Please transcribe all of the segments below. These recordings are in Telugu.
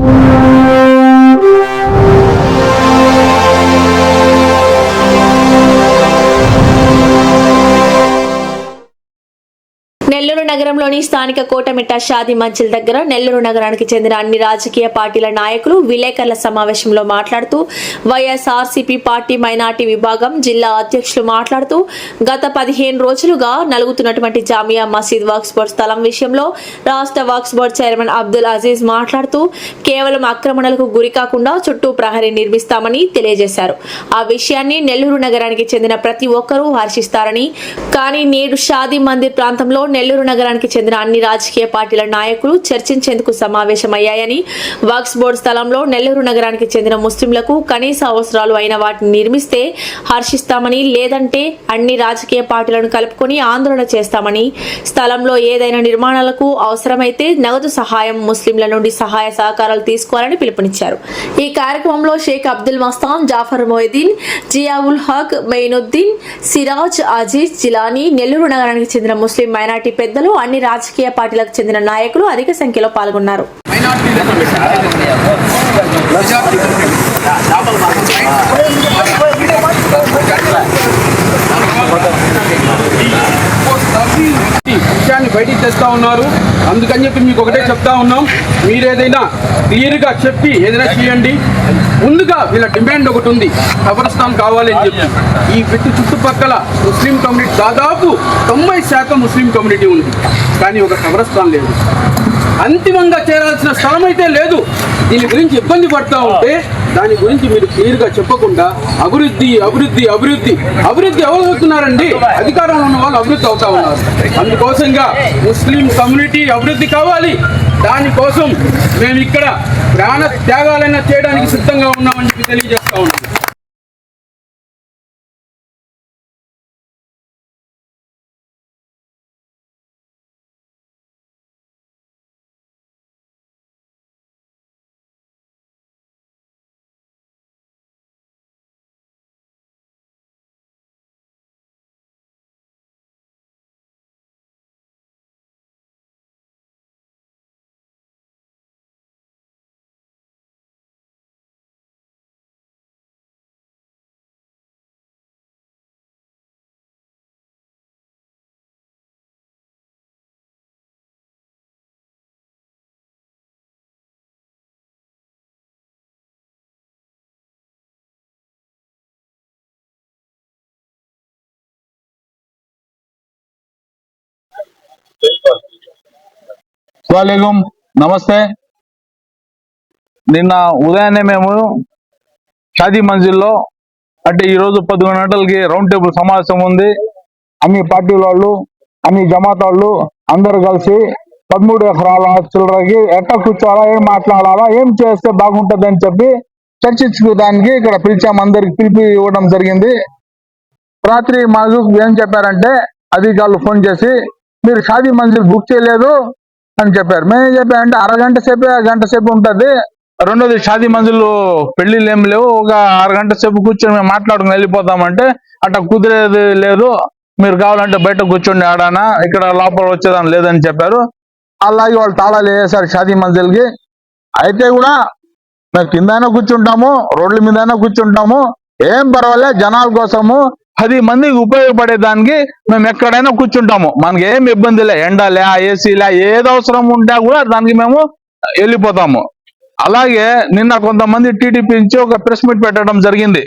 you. నెల్లూరు నగరంలోని స్థానిక కోటమిట్ట షాది మధ్యల దగ్గర నెల్లూరు నగరానికి చెందిన అన్ని రాజకీయ పార్టీల నాయకులు విలేకరుల సమావేశంలో మాట్లాడుతూ వైఎస్ఆర్సీపీ పార్టీ మైనార్టీ విభాగం జిల్లా అధ్యక్షులు మాట్లాడుతూ గత పదిహేను రోజులుగా నలుగుతున్నటువంటి జామియా మసీద్ వక్స్ బోర్డ్ స్థలం విషయంలో రాష్ట్ర వక్స్ బోర్డ్ చైర్మన్ అబ్దుల్ అజీజ్ మాట్లాడుతూ కేవలం ఆక్రమణలకు గురి కాకుండా చుట్టూ ప్రహరీ నిర్మిస్తామని తెలియజేశారు. ఆ విషయాన్ని నెల్లూరు నగరానికి చెందిన ప్రతి ఒక్కరూ హర్షిస్తారని కానీ నేడు షాదీ మందిర్ ప్రాంతంలో నెల్లూరు నెల్లూరు నగరానికి చెందిన అన్ని రాజకీయ పార్టీల నాయకులు చర్చించేందుకు సమావేశమయ్యాయని వక్స్ బోర్డు స్థలంలో నెల్లూరు నగరానికి చెందిన ముస్లింలకు కనీస అవసరాలు అయిన వాటిని నిర్మిస్తే హర్షిస్తామని లేదంటే అన్ని రాజకీయ పార్టీలను కలుపుకొని ఆందోళన చేస్తామని స్థలంలో ఏదైనా నిర్మాణాలకు అవసరమైతే నగదు సహాయం ముస్లింల నుండి సహాయ సహకారాలు తీసుకోవాలని పిలుపునిచ్చారు. ఈ కార్యక్రమంలో షేక్ అబ్దుల్ మస్తాన్ జాఫర్ మొయిదీన్ జియావుల్ హక్ మెయినుద్దీన్ సిరాజ్ అజీజ్ జిలానీ నెల్లూరు నగరానికి చెందిన ముస్లిం మైనార్టీ పెద్దలు అన్ని రాజకీయ పార్టీలకు చెందిన నాయకులు అధిక సంఖ్యలో పాల్గొన్నారు. విషయాన్ని బయటికి తెస్తా ఉన్నారు. అందుకని చెప్పి మీకు ఒకటే చెప్తా ఉన్నాం. మీరు ఏదైనా క్లియర్గా చెప్పి ఏదైనా చేయండి. ముందుగా వీళ్ళ డిమాండ్ ఒకటి ఉంది. కబరస్థాన్ కావాలి అని చెప్పి. ఈ పెట్టు చుట్టుపక్కల ముస్లిం కమ్యూనిటీ దాదాపు తొంభై శాతం ముస్లిం కమ్యూనిటీ ఉంది. కానీ ఒక కబరస్థాన్ లేదు. అంతిమంగా చేరాల్సిన స్థలం అయితే లేదు. దీని గురించి ఇబ్బంది పడతా ఉంటే దాని గురించి మీరు క్లియర్గా చెప్పకుండా అభివృద్ధి అభివృద్ధి అభివృద్ధి అభివృద్ధి ఎవరు అవుతున్నారండి అధికారంలో ఉన్న వాళ్ళు అభివృద్ధి అవుతా ఉన్నారు. అందుకోసంగా ముస్లిం కమ్యూనిటీ అభివృద్ధి కావాలి. దానికోసం మేము ఇక్కడ ప్రాణ త్యాగాలైనా చేయడానికి సిద్ధంగా ఉన్నామని చెప్పి తెలియజేస్తా ఉన్నాం. వాలేకుం నమస్తే. నిన్న ఉదయాన్నే మేము షాదీ మంజిల్లో అంటే ఈ రోజు పదకొండు గంటలకి రౌండ్ టేబుల్ సమావేశం ఉంది. అన్ని పార్టీల వాళ్ళు అన్ని జమాత వాళ్ళు అందరు కలిసి పదమూడు ఎకరాల చిల్లరకి ఎట్లా కూర్చోాలా ఏం మాట్లాడాలా ఏం చేస్తే బాగుంటుంది అని చెప్పి చర్చించుకోవడానికి ఇక్కడ పిలిచాం అందరికి పిలిపి ఇవ్వడం జరిగింది. రాత్రి మాకు ఏం చెప్పారంటే అధికారులు ఫోన్ చేసి మీరు షాదీ మంజిల్ బుక్ చేయలేదు అని చెప్పారు. మేము చెప్పామంటే అరగంట సేపే గంట సేపు ఉంటుంది. రెండోది షాదీ మంజులు పెళ్ళిళ్ళు ఏం లేవు. ఒక అరగంట సేపు కూర్చొని మేము మాట్లాడుకుని వెళ్ళిపోతామంటే అట్లా కుదిరేది లేదు. మీరు కావాలంటే బయట కూర్చోండి ఆడానా ఇక్కడ లోపల వచ్చేదాని లేదని చెప్పారు. అలాగే వాళ్ళు తాళాలు వేసారు షాదీ మంజిల్కి. అయితే కూడా మేము కిందైనా కూర్చుంటాము రోడ్ల మీదైనా కూర్చుంటాము. ఏం పర్వాలే జనాల కోసము పది మందికి ఉపయోగపడేదానికి మేము ఎక్కడైనా కూర్చుంటాము. మనకి ఏం ఇబ్బంది లే. ఎండలే ఏసీలే ఏది అవసరం ఉంటే కూడా దానికి మేము వెళ్ళిపోతాము. అలాగే నిన్న కొంతమంది టీడీపీ నుంచి ఒక ప్రెస్ మీట్ పెట్టడం జరిగింది.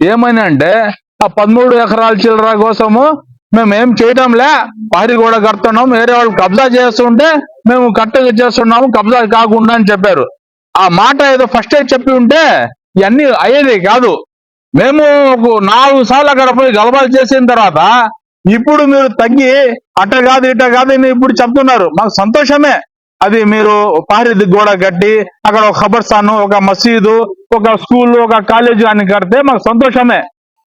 ఏమని అంటే ఆ పదమూడు ఎకరాల చిల్లర కోసము మేము ఏం చేయటంలే పారి కూడా కడుతున్నాం వేరే వాళ్ళు కబ్జా చేస్తుంటే మేము కట్టగా చేస్తున్నాము కబ్జా కాకుండా అని చెప్పారు. ఆ మాట ఏదో ఫస్ట్ చెప్పి ఉంటే ఇవన్నీ అయ్యేది కాదు. మేము ఒక నాలుగు సార్లు అక్కడ పోయి గలబాలు చేసిన తర్వాత ఇప్పుడు మీరు తగ్గి అట్ట కాదు ఇట్ట కాదు అని ఇప్పుడు చెప్తున్నారు. మాకు సంతోషమే. అది మీరు పారిది గోడ కట్టి అక్కడ ఒక ఖబర్స్థాను ఒక మసీదు ఒక స్కూల్ ఒక కాలేజ్ అని కడితే మాకు సంతోషమే.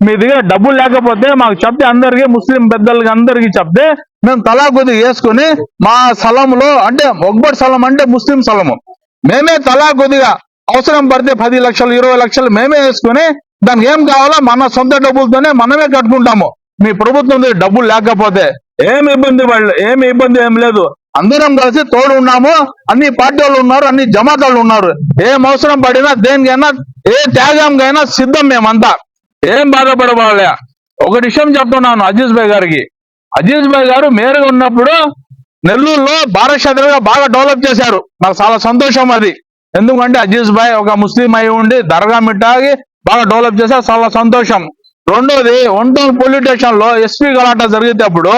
మీ దగ్గర డబ్బులు లేకపోతే మాకు చెప్తే అందరికి ముస్లిం పెద్దలకి అందరికి చెప్తే మేము తలా కొద్దిగా వేసుకుని మా స్థలంలో అంటే ఒక్కటి స్థలం అంటే ముస్లిం స్థలము మేమే తలా కొద్దిగా అవసరం పడితే పది లక్షలు ఇరవై లక్షలు మేమే వేసుకుని దానికి ఏం కావాలో? మన సొంత డబ్బులతోనే మనమే కట్టుకుంటాము. మీ ప్రభుత్వం డబ్బులు లేకపోతే. ఏమి ఇబ్బంది వాళ్ళు ఏమి ఇబ్బంది ఏం లేదు. అందరం కలిసి తోడు ఉన్నాము. అన్ని పార్టీ ఉన్నారు అన్ని జమాత్ వాళ్ళు ఉన్నారు. ఏం అవసరం పడినా దేనికైనా ఏ త్యాగంకైనా సిద్ధం మేమంతా. ఏం బాధపడబాలే ఒక విషయం చెప్తున్నాను అజీజ్ భాయ్ గారికి. అజీజ్ భాయ్ గారు మేయర్గా ఉన్నప్పుడు నెల్లూరులో భారత క్షేత్రంగా బాగా డెవలప్ చేశారు. నాకు చాలా సంతోషం అది. ఎందుకంటే అజీజ్ భాయ్ ఒక ముస్లిం అయి ఉండి దర్గా మిఠాగి బాగా డెవలప్ చేశారు చాలా సంతోషం. రెండోది వన్ పోలీస్ స్టేషన్లో ఎస్పీ గలాట జరిగేటప్పుడు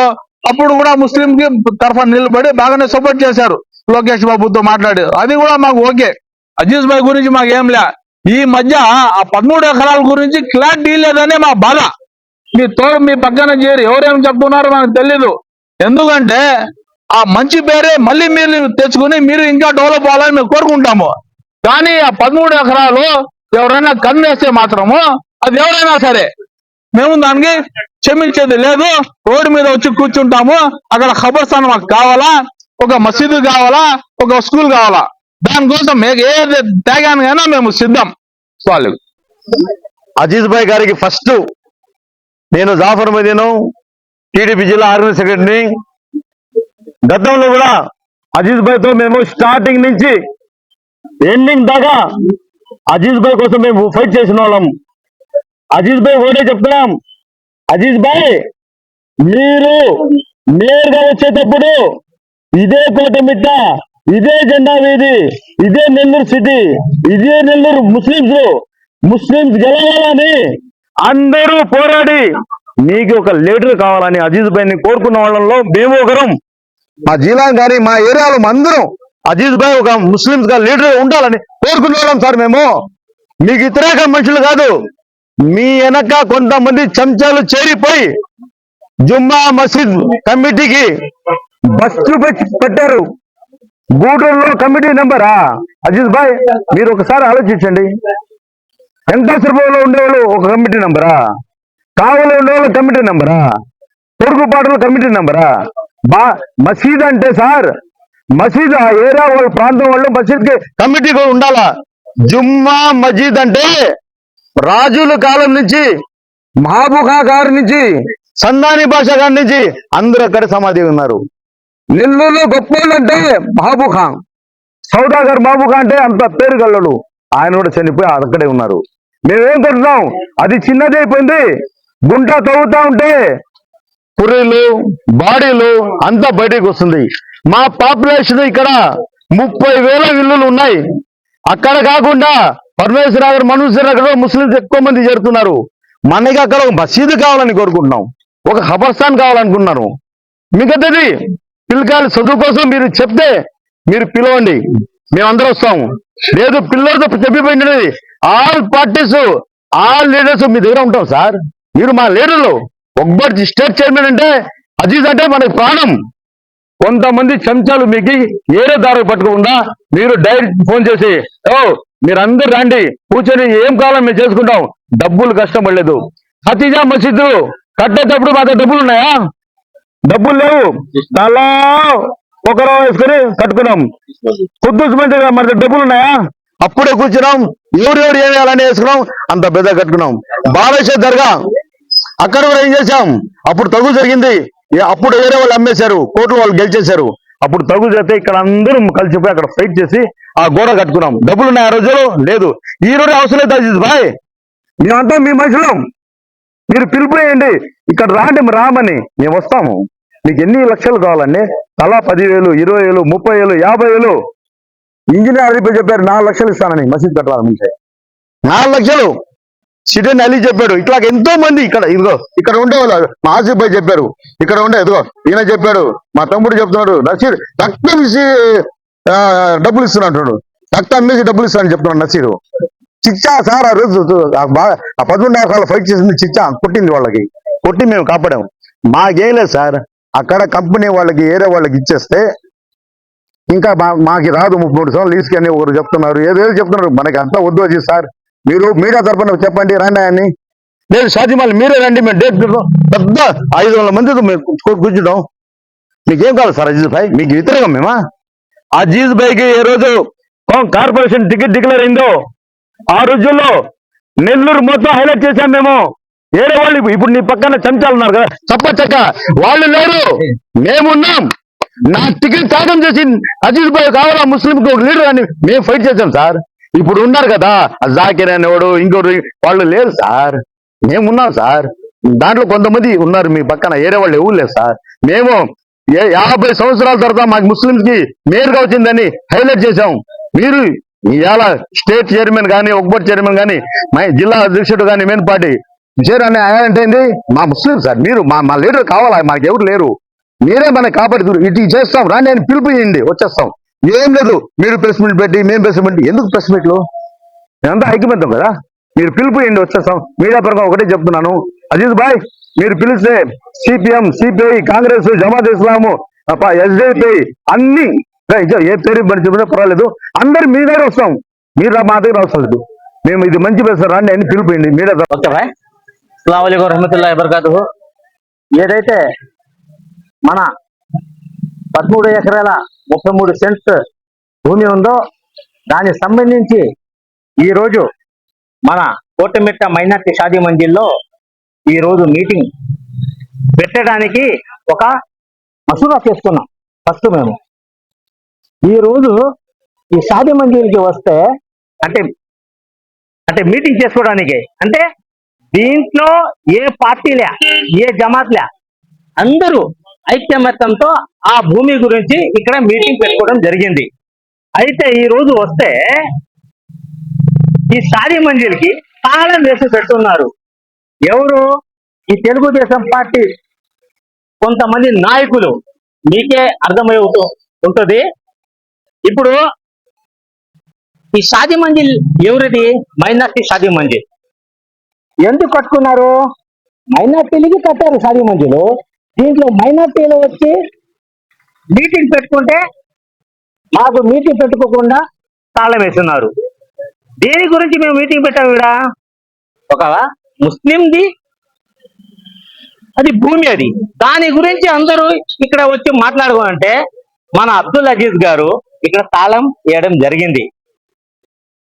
అప్పుడు కూడా ముస్లిం కి తరఫున నిలబడి బాగానే సపోర్ట్ చేశారు. లోకేష్ బాబుతో మాట్లాడి. అది కూడా మాకు ఓకే. అజీజ్ భాయ్ గురించి మాకు ఏం లే. ఈ మధ్య ఆ పదమూడు ఎకరాల గురించి క్లారిటీ లేదనే మా బాధ. మీ తోడు మీ పక్కన చేరి ఎవరేం చెప్తున్నారో మనకు తెలీదు. ఎందుకంటే ఆ మంచి పేరే మళ్ళీ మీరు తెచ్చుకుని మీరు ఇంకా డెవలప్ అవ్వాలని మేము కోరుకుంటాము. కానీ ఆ పదమూడు ఎకరాలు ఎవరైనా కన్నేస్తే మాత్రము అది ఎవరైనా సరే. మేము దానికి క్షమించేది లేదు. రోడ్డు మీద వచ్చి కూర్చుంటాము. అక్కడ ఖబర్స్థానం మాకు కావాలా? ఒక మసీదు కావాలా? ఒక స్కూల్ కావాలా? దానికోసం మీకు ఏ త్యాగానికైనా మేము సిద్ధం. వాళ్ళు. అజీజ్ భాయ్ గారికి ఫస్ట్ నేను జాఫర్ మదీను టీడీపీ జిల్లా ఆర్మీ సెక్రటరీని. గతంలో కూడా అజీజ్ భాయ్తో మేము స్టార్టింగ్ నుంచి ఎండింగ్ దాకా అజీజ్ భాయ్ కోసం మేము ఫైట్ చేసిన వాళ్ళం. అజీజ్ భాయ్ ఒకటే చెప్తున్నాం. అజీజ్ భాయ్ మీరు నేరుగా వచ్చేటప్పుడు ఇదే కోటమిట్ట ఇదే జెండా వీధి ఇదే నెల్లూరు సిటీ ఇదే నెల్లూరు ముస్లింస్ ముస్లింస్ గెలవాలని అందరూ పోరాడి మీకు ఒక లీడర్ కావాలని అజీజ్ భాయ్ని కోరుకున్న వాళ్ళలో మేము ఒకరం. మా జిల్లా కానీ మా ఏరియాలో అందరం అజీజ్ భాయ్ ఒక ముస్లింస్గా లీడర్ ఉండాలని కోరుకునే సార్ మేము. మీకు వ్యతిరేక మనుషులు కాదు. మీ వెనక కొంతమంది చెంచాలు చేరిపోయి జుమ్మా మసీద్ కమిటీకి బస్సు పెట్టారు. గూడూరులో కమిటీ నెంబరా? అజిత్ భాయ్ మీరు ఒకసారి ఆలోచించండి. వెంకటేశ్వరపురంలో ఉండేవాళ్ళు ఒక కమిటీ నెంబరా? కావలో ఉండేవాళ్ళు కమిటీ నెంబరా? పొరుగుపాటులో కమిటీ నెంబరా? బా మసీద్ అంటే సార్ మసీద్ ఆ ఏరియా వాళ్ళ ప్రాంతం వాళ్ళు మసీద్కి కమిటీ కూడా ఉండాలా? జుమ్మా మసీద్ అంటే రాజుల కాలం నుంచి మహాబుఖా గారి నుంచి సందాని భాష గారి నుంచి అందరూ అక్కడ సమాధి ఉన్నారు. నెల్లూరులో గొప్ప అంటే మహబూబ్. సౌదాగర్ మహబూబ్ అంటే అంత పేరు గల్లడు ఆయన కూడా చనిపోయి అక్కడే ఉన్నారు. మేమేం కొడుతున్నాం? అది చిన్నది అయిపోయింది. గుంట తవ్వుతా ఉంటే పుర్రీలు బాడీలు అంతా బయటకు వస్తుంది. మా పాపులేషన్ ఇక్కడ ముప్పై వేల ఇల్లులు ఉన్నాయి. అక్కడ కాకుండా పరమేశ్వర నగర్ మనూశ్వర నగర్ ముస్లింస్ ఎక్కువ మంది చేరుతున్నారు. మనకి అక్కడ ఒక మసీదు కావాలని కోరుకుంటున్నాం. ఒక హబర్స్థాన్ కావాలనుకుంటున్నాను మిగతాది పిల్లకాయలు చదువు కోసం మీరు చెప్తే మీరు పిలవండి. మేమందరం వస్తాము. లేదు పిల్లలతో చెప్పిపోయినది ఆల్ పార్టీస్ ఆల్ లీడర్స్ మీ దగ్గర ఉంటాం సార్. మీరు మా లీడర్లు. ఒక్కటి స్టేట్ చైర్మన్ అంటే అజీజ్ అంటే మనకి ప్రాణం. కొంతమంది చెంచాలు మీకు ఏరే దారి పట్టకుండా మీరు డైరెక్ట్ ఫోన్ చేసి ఓ మీరందరూ రండి కూర్చొని ఏం కావాలో మేము చేసుకుంటాం. డబ్బులు కష్టం పడలేదు. హతీజా మసీదు కట్టేటప్పుడు మా డబ్బులు ఉన్నాయా? డబ్బులు లేవు. తలా ఒకరో వేసుకొని కట్టుకున్నాం. కుద్దూస్ మంది మరి దగ్గర డబ్బులు ఉన్నాయా? అప్పుడే కూర్చున్నాం. ఎవరెవరు ఏం వేయాలని వేసుకున్నాం. అంత పెద్ద కట్టుకున్నాం. బాలేశ్వర్ దర్గా అక్కడ కూడా ఏం చేశాం? అప్పుడు తగు జరిగింది. ఏ- అప్పుడు వేరే వాళ్ళు అమ్మేశారు కోర్టు వాళ్ళు గెలిచేశారు. అప్పుడు తగు చేస్తే ఇక్కడ అందరూ కలిసిపోయి అక్కడ ఫైట్ చేసి ఆ గోడ కట్టుకున్నాం. డబ్బులు ఉన్నాయి ఆ రోజులు లేదు. ఈ రోజు అవసరం లేదు అజీజ్ భాయ్ మేమంతా మీ మనుషులం. మీరు పిలిపోయండి ఇక్కడ రాండి రామని. మేము వస్తాము. మీకు ఎన్ని లక్షలు కావాలండి? తలా పదివేలు ఇరవై వేలు ముప్పై వేలు యాభై వేలు ఇంజనీర్ అడిగిపోయి చెప్పారు నాలుగు లక్షలు ఇస్తానని. మసీద్ ముందు నాలుగు లక్షలు? సిటన్ అలీ చెప్పాడు. ఇట్లా ఎంతో మంది ఇక్కడ ఇదిగో ఇక్కడ ఉండేవాళ్ళు మా ఆసిఫ్ భాయ్ చెప్పారు. ఇక్కడ ఉండే ఇదిగో ఈయన చెప్పాడు. మా తమ్ముడు చెప్తున్నాడు నసీర్ రక్తం ఇచ్చి ఆ, డబ్బులు ఇస్తున్నాడు రక్తం అమ్మేసి డబ్బులు ఇస్తానని చెప్తున్నాడు నసీరు. చిచ్చా సార్ ఆ రోజు ఆ పదకొండు రకాల ఫైట్ చేసింది చిచ్చా కొట్టింది వాళ్ళకి. కొట్టి మేము కాపాడాం. మాకేం లేదు సార్. అక్కడ కంపెనీ వాళ్ళకి ఏరే వాళ్ళకి ఇచ్చేస్తే ఇంకా మా మాకి రాదు ముప్పై మూడు సంవత్సరాలు లీజ్కి అని ఒకరు చెప్తున్నారు. ఏదేదో చెప్తున్నారు. మనకి అంతా వద్దు వచ్చి సార్. మీరు మీడియా తరఫున చెప్పండి రండి అని లేదు షాజీమాల్ మీరే రండి మేము డేట్ పెడతాం. పెద్ద ఐదు వందల మందితో మేము కూర్చుంటాం. మీకేం కావాలి సార్ అజీజ్ భాయ్? మీకు వ్యతిరేకం మేమా? అజీజ్ భాయ్కి ఏ రోజు కార్పొరేషన్ టికెట్ డిక్లేర్ అయిందో ఆ రోజుల్లో నెల్లూరు మొత్తం హైలైట్ చేశాం మేము. ఏరే వాళ్ళు ఇప్పుడు నీ పక్కన చెంచాలు ఉన్నారు కదా. చప్ప చక్క వాళ్ళు లేరు. మేమున్నాం నా టికెట్ త్యాగం చేసి అజీజ్ భాయ్ కావాలా ముస్లింకి ఒక లీడర్ అని మేము ఫైట్ చేసాం సార్. ఇప్పుడు ఉన్నారు కదా జాకిర్ అనేవాడు ఇంకోటి వాళ్ళు లేరు సార్. మేము ఉన్నాం సార్. దాంట్లో కొంతమంది ఉన్నారు మీ పక్కన ఏరే వాళ్ళు ఎవరు లేరు సార్. మేము ఏ యాభై సంవత్సరాల తర్వాత మాకు ముస్లింస్కి మేలుగా వచ్చిందని హైలైట్ చేశాం. మీరు ఇవాళ స్టేట్ చైర్మన్ కానీ ఒకబోర్డు చైర్మన్ కానీ మా జిల్లా అధ్యక్షుడు కానీ మెయిన్ పార్టీ చేరని అని అంటే మా ముస్లిం సార్. మీరు మా మా లీడర్ కావాలా? మాకు ఎవరు లేరు. మీరే మన కాపాడుతున్నారు. ఇటు చేస్తాం. రా నేను పిలుపు వచ్చేస్తాం. ఏం లేదు మీరు ప్రెస్ మీట్ పెట్టి మేము ప్రెస్ మీట్ ఎందుకు ప్రెస్ మీట్లు మేమంతా ఐక్యమత్యం కదా? మీరు పిలుపు ఇవ్వండి వచ్చేస్తాం మీడియా పరంగా ఒకటే చెప్తున్నాను. అజీజ్ బాయ్ మీరు పిలిస్తే CPM CPI Congress Jamaat Islami SDP అన్ని. ఏ, పేరు పని చెప్పినా పర్వాలేదు. అందరు మీ దగ్గర వస్తాం. మీరు మా దగ్గర అవసరం లేదు. మేము ఇది మంచి పేరు రండి అని పిలిపోయింది మీడియా అస్సలం ఏదైతే మన పదమూడు ఎకరాల ముప్పై మూడు సెంట్స్ భూమి ఉందో దానికి సంబంధించి ఈ రోజు మన కోటమిట్ట మైనార్టీ షాదీ మంజిల్లో ఈ రోజు మీటింగ్ పెట్టడానికి ఒక మసూరా చేసుకున్నాం ఫస్ట్ మేము. ఈ రోజు ఈ షాదీ మంజిల్కి వస్తే అంటే అంటే మీటింగ్ చేసుకోవడానికి. అంటే దీంట్లో ఏ పార్టీలే ఏ జమాత్లే అందరూ ఐక్యమత్యంతో ఆ భూమి గురించి ఇక్కడ మీటింగ్ పెట్టుకోవడం జరిగింది. అయితే ఈ రోజు వస్తే ఈ సాది మంజిల్కి తాళం వేసి పెట్టున్నారు ఎవరు? ఈ తెలుగుదేశం పార్టీ కొంతమంది నాయకులు. మీకే అర్థమై ఉంటుంది. ఇప్పుడు ఈ షాది మంజిల్ ఎవరిది? మైనార్టీ సాది మంజిల్. ఎందుకు కట్టుకున్నారు? మైనార్టీలకి కట్టారు సాది మంజిలు. దీంట్లో మైనార్టీలు వచ్చి మీటింగ్ పెట్టుకుంటే మాకు మీటింగ్ పెట్టుకోకుండా తాళం వేస్తున్నారు. దేని గురించి మేము మీటింగ్ పెట్టాము ఇక్కడ ఒక ముస్లింది. అది భూమి అది. దాని గురించి అందరూ ఇక్కడ వచ్చి మాట్లాడుకోనంటే మన అబ్దుల్ అజీజ్ గారు ఇక్కడ తాళం వేయడం జరిగింది.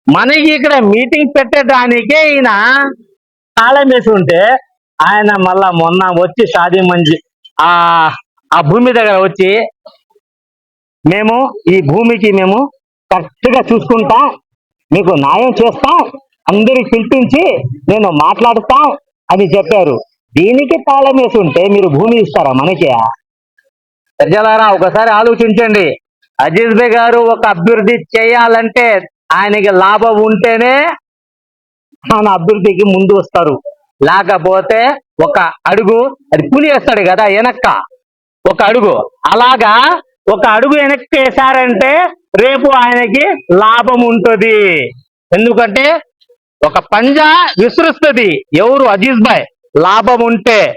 మనకి ఇక్కడ మీటింగ్ పెట్టడానికే ఈయన తాళం వేసి ఉంటే ఆయన మళ్ళా మొన్న వచ్చి షాదీ మంజీ ఆ ఆ భూమి దగ్గర వచ్చి మేము ఈ భూమికి మేము కరెక్ట్గా చూసుకుంటాం మీకు న్యాయం చేస్తాం అందరికి పిలిపించి నేను మాట్లాడతాం అని చెప్పారు. దీనికి తాళం వేసి ఉంటే మీరు భూమి ఇస్తారా మనకి? ప్రజలారా ఒకసారి ఆలోచించండి. అజీజ్ బే గారు ఒక అభివృద్ధి చేయాలంటే ఆయనకి లాభం ఉంటేనే ఆయన అభివృద్ధికి ముందు వస్తారు. లేకపోతే ఒక అడుగు అది పులి వేస్తాడు కదా వెనక్క ఒక అడుగు. అలాగా ఒక అడుగు వెనక్కి వేశారంటే రేపు ఆయనకి లాభం ఉంటుంది. ఎందుకంటే ఒక పంజా విసురుస్తుంది ఎవరు? అజీజ్ భాయ్. లాభం ఉంటే.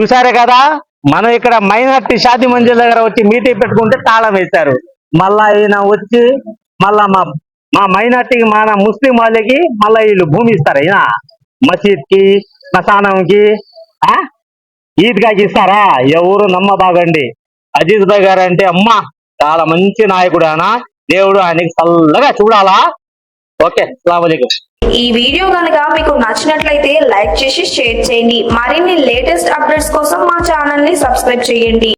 చూసారే కదా? మనం ఇక్కడ మైనార్టీ షాది మంజిల్ దగ్గర వచ్చి మీటింగ్ పెట్టుకుంటే తాళం వేశారు. మళ్ళా ఈయన వచ్చి మళ్ళా మా మా మైనార్టీకి మన ముస్లిం వాళ్ళకి మళ్ళా వీళ్ళు భూమి ఇస్తారు. ఈయన మసీద్ స్మశానంకి ఆ? ఈద్గాకి ఇస్తారా? ఎవరు నమ్మబాగండి అజీజ్ భాయ్ గారు అంటే అమ్మ చాలా మంచి నాయకుడు ఆయన. దేవుడు ఆయనకి చల్లగా చూడాలా? ఓకే అస్సలం ఈ వీడియో కనుక మీకు నచ్చినట్లయితే లైక్ చేసి షేర్ చేయండి. మరిన్ని లేటెస్ట్ అప్డేట్స్ కోసం మా ఛానల్ని సబ్స్క్రైబ్ చేయండి.